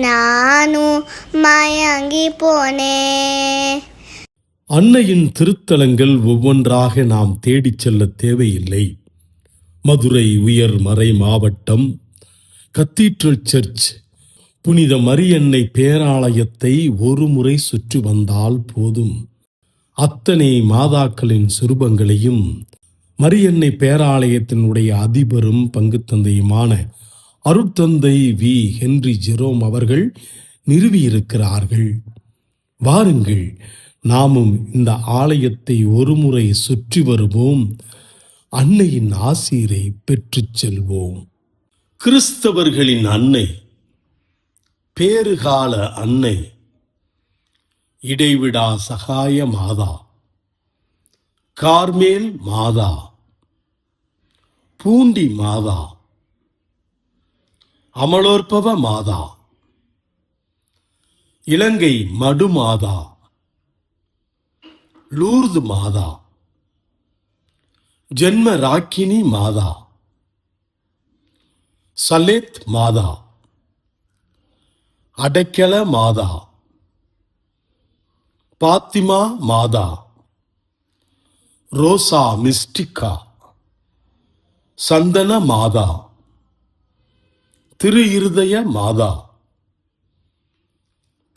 நானு மயங்கி போனே. அன்னையின் திருத்தலங்கள் ஒவ்வொன்றாக நாம் தேடிச் செல்ல தேவையில்லை. மதுரை உயர் மறை மாவட்டம் கத்தீட்ரல் சர்ச் புனித மரியன்னை பேராலயத்தை ஒரு முறை சுற்றி வந்தால் போதும். அத்தனை மாதாக்களின் சுரூபங்களையும் மரியன்னை பேராலயத்தினுடைய அதிபரும் பங்கு தந்தையுமான அருட்தந்தை வி. ஹென்றி ஜெரோம் அவர்கள் நிறுவியிருக்கிறார்கள். வாருங்கள் நாமும் இந்த ஆலயத்தை ஒருமுறை சுற்றி வருவோம். அன்னையின் ஆசீரை பெற்றுச் செல்வோம். கிறிஸ்தவர்களின் அன்னை பேறுகால அன்னை இடைவிடா சகாய மாதா கார்மேல் மாதா பூண்டி மாதா அமலோற்பவ மாதா. இலங்கை மடு மாதா. லூர்து மாதா. ஜென்ம ராக்கினி மாதா. சலேத் மாதா. அடைக்கல மாதா. பாத்திமா மாதா. Rosa Mystica. சந்தன மாதா. திரு இருதய மாதா.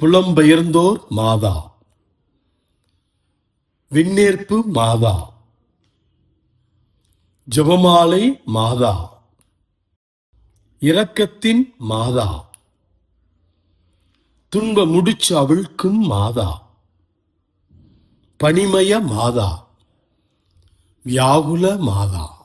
புலம்பெயர்ந்தோர் மாதா. விண்ணேற்பு மாதா. ஜெபமாலை மாதா. இரக்கத்தின் மாதா. துன்ப முடிச்சு அவிழ்க்கும் மாதா. பனிமய மாதா. வியாகுல மாதா.